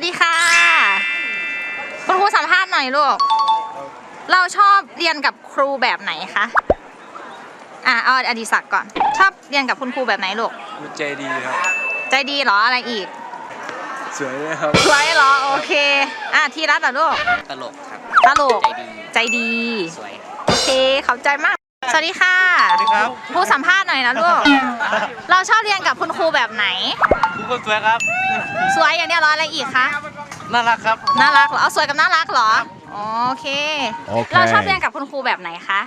วัสดีค่ะ คุณครูสัมภาษณ์หน่อยลูก เราชอบเรียนกับครูแบบไหนคะ อ่าเอาอดีศักดิ์ก่อน ชอบเรียนกับคุณครูแบบไหนลูก ใจดีครับ ใจดีเหรออะไรอีก สวยเลครับ สวยเหรอโอเค อะทีรัตต์เหรอลูก ตลกครับ ตลก ใจดี ใจดี สวย โอเคเข้าใจมาก สวัสดีค่ะสวัสดีครับ ครูสัมภาษณ์หน่อยนะลูก เราชอบเรียนกับคุณครูแบบไหน ทุกคนสวยครับ สวยอย่างเดียวเหรออะไรอีกคะ น่ารักครับ น่ารักเหรอ เอาสวยกับน่ารักเหรอโอเค โอเค เราชอบเรียนกับคุณครูแบบไหนคะ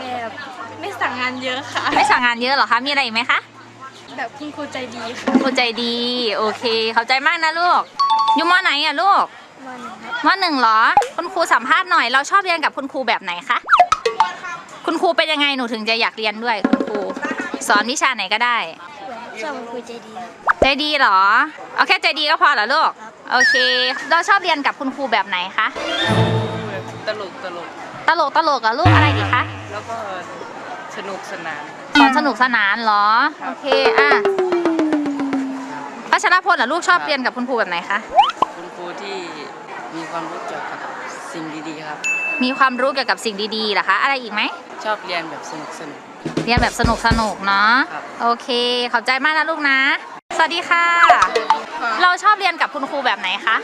แบบไม่สั่งงานเยอะค่ะ ไม่สั่งงานเยอะเหรอคะ มีอะไรอีกไหมคะแบบคุณครูใจดีค่ะครูใจดี โอเค เข้าใจมากนะลูก อยู่มอไหนอะลูกวันครับมอหนึ่งเหรอ คุณครูสัมภาษณ์หน่อย เราชอบเรียนกับคุณครูแบบไหนคะ คุณครูเป็นยังไงหนูถึงจะอยากเรียนด้วยคุณครู สอนวิชาไหนก็ได้ชอบคุณครูใจดีครับใจดีเหรอ เอาแค่ใจดีก็พอเหรอลูก โอเค เราชอบเรียนกับคุณครูแบบไหนคะ ตลกตลกตลกตลกกับลูกอะไรดีคะ แล้วก็สนุกสนานสอนสนุกสนานเหรอ โอเค อะพัชรพลเหรอลูกชอบเรียนกับคุณครูแบบไหนคะ คุณครูที่มีความรู้เกี่ยวกับ สิ่งดีๆครับ มีความรู้เกี่ยวกับสิ่งดีๆเหรอคะ อะไรอีกไหม ชอบเรียนแบบสนุกสนุก เรียนแบบสนุกสนุกๆเนาะ ครับ โอเค ขอบใจมากนะลูกนะ สวัสดีค่ะ เราชอบเรียนกับคุณครูแบบไหนคะ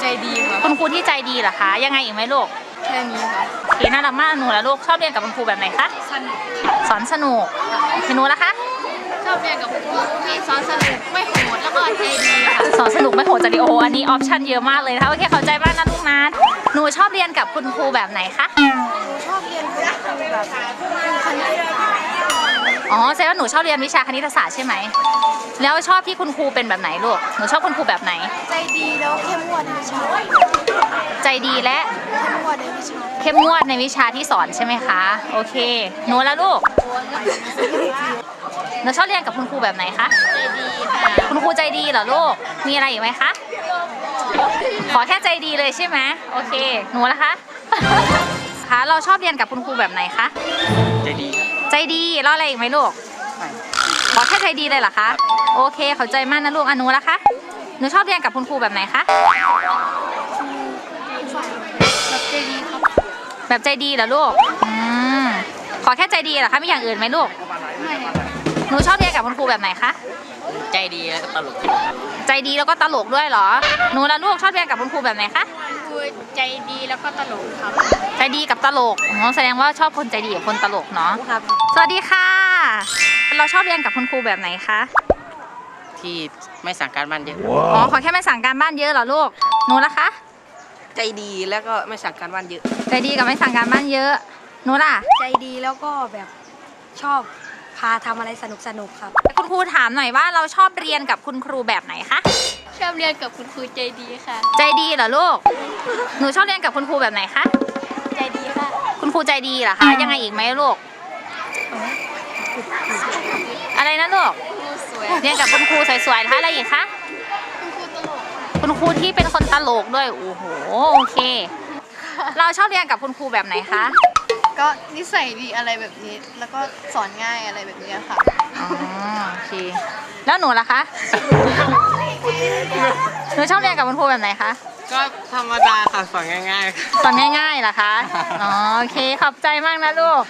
ใจดีค่ะคุณครูที่ใจดีเหรอคะ ยังไงอีกไหมลูกแค่นี้ค่ะโอเคน่ารักมากหนูแล้วลูกชอบเรียนกับคุณครูแบบไหนคะ สนุกสอนสนุกหนูละคะช อบเรียนกับคุณครูที่สอนสนุกไม่โหดแล้วก็ใจดีค่ะสอนสนุกไม่โหดจะดีโออันนี้ออปชั่นเยอะมากเลยนะคะโอเคเข้าใจมากนะลูกนะหนูชอบเรียนกับคุณครูแบบไหนคะชอบเรียนกับครูแบบคณิตศาสตร์อ๋อแสดงว่าหนูชอบเรียนวิชาคณิตศาสตร์ใช่ไหมแล้วชอบที่คุณครูเป็นแบบไหนลูกหนูชอบคุณครูแบบไหน ใจดีแล้วเข้มงวดในวิชาใจดีและเข้มงวดในวิชาเข้มงวดในวิชาที่สอนใช่ไหมคะ โอเคหนูแล้วลูก หนูชอบเรียนกับคุณครูแบบไหนคะใจดีค่ะคุณครูใจดีเหรอลูกมีอะไรอีกไหมคะขอแค่ใจดีเลยใช่ไหมโอเคหนูละคะคะเราชอบเรียนกับคุณครูแบบไหนคะใจดีครับใจดีแล้วอะไรอีกไหมลูกไม่ขอแค่ใจดีเลยเหรอคะโอเคเข้าใจมากนะลูกอนุละคะหนูชอบเรียนกับคุณครูแบบไหนคะแบบใจดีครับแบบใจดีเหรอลูกอืมขอแค่ใจดีเหรอคะมีอย่างอื่นไหมลูกไม่ค่ะ หนูชอบเรียนกับคุณครูแบบไหนคะ ใจดีแล้วก็ตลกครับใจดีแล้วก็ตลกด้วยเหรอ หนูและลูกชอบเรียนกับคุณครูแบบไหนคะครูใจดีแล้วก็ตลกครับ ใจดีกับตลกอ๋อแสดงว่าชอบคนใจดีกับคนตลกเนาะ ครับ สวัสดีค่ะ เราชอบเรียนกับคุณครูแบบไหนคะ ที่ไม่สั่งการบ้านเยอะ อ๋อขอแค่ไม่สั่งการบ้านเยอะเหรอลูก หนูล่ะคะ ใจดีแล้วก็ไม่สั่งการบ้านเยอะ ใจดีกับไม่สั่งการบ้านเยอะ หนูล่ะ ใจดีแล้วก็แบบชอบพาทำอะไรสนุกสนุกๆครับ คุณครูถามหน่อยว่าเราชอบเรียนกับคุณครูแบบไหนคะ ชอบเรียนกับคุณครูใจดีค่ะ ใจดีเหรอลูก หนูชอบเรียนกับคุณครูแบบไหนคะ ใจดีค่ะ คุณครูใจดีเหรอคะ ยังไงอีกไหมลูก อะไรนะลูก ครูสวย เรียนกับคุณครูสวยๆแล้วอะไรอีกคะ คุณครูตลกค่ะคุณครูที่เป็นคนตลกด้วย โอ้โห โอเค เราชอบเรียนกับคุณครูแบบไหนคะ ก็นิสัยดีอะไรแบบนี้ แล้วก็สอนง่ายอะไรแบบนี้ค่ะ อ๋อโอเค แล้วหนูล่ะคะ หนูชอบเรียนกับคุณครูแบบไหนคะ ก็ธรรมดาค่ะสอนง่ายๆสอนง่ายๆเหรอคะ อ๋อโอเค ขอบใจมากนะลูก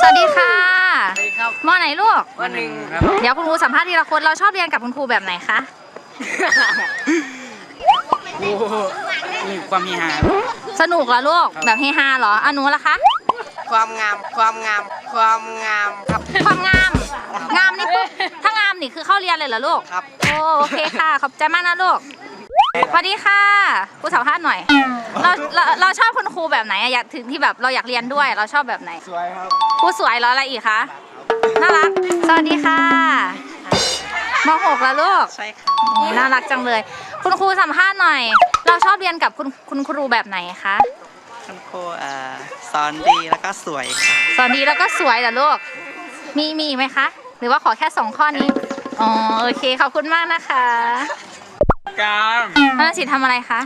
สวัสดีค่ะสวัสดีครับ มอไหนลูก วันหนึ่งครับ เดี๋ยวคุณครูสัมภาษณ์ทีละคน เราชอบเรียนกับคุณครูแบบไหนคะ โอ้โหมีความมีหา สนุกเหรอลูก แบบเฮฮาเหรออะหนูล่ะคะ ความงาม ความงาม ความงามครับ ความงาม งามนี่ปุ๊บถ้างามนี่คือเข้าเรียนเลยเหรอลูกครับ โอ้โอเคค่ะ ขอบใจมากนะลูกสวัสดีค่ะครูสัมภาษณ์หน่อย เราเราเราชอบคุณครูแบบไหนอะอยากถึงที่แบบเราอยากเรียนด้วย เราชอบแบบไหนสวยครับครูสวยแล้วอะไรอีกคะน่ารัก สวัสดีค่ะมหกแล้วลูกใช่ค่ะน่ารักจังเลย คุณครูสัมภาษณ์หน่อย เราชอบเรียนกับคุณคุณครูแบบไหนคะ คุณครูอ่าสอนดีแล้วก็สวยค่ะ สอนดีแล้วก็สวยเหรอลูก มีมีอีกไหมคะ หรือว่าขอแค่สองข้อนี้ อ๋อโอเคขอบคุณมากนะคะการนาสิทำอะไรคะ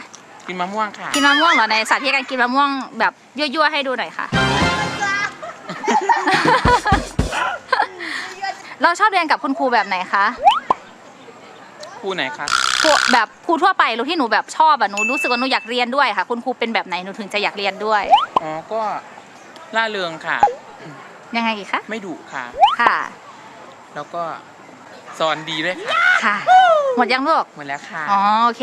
กินมะม่วงค่ะ กินมะม่วงเหรอในสาธิตการกินมะม่วงแบบยั่วๆให้ดูหน่อยค่ะ เราชอบเรียนกับคุณครูแบบไหนคะ ครูไหนคะครูแบบครูทั่วไปรู้ที่หนูแบบชอบอะหนูรู้สึกว่าหนูอยากเรียนด้วยค่ะ คุณครูเป็นแบบไหนหนูถึงจะอยากเรียนด้วย อ๋อก็ล่าเริงค่ะ ยังไงอีกคะไม่ดุค่ะ ค่ะ แล้วก็สอนดีด้วยค่ะค่ะ หมดยังลูกหมดแล้วค่ะ อ๋อโอเค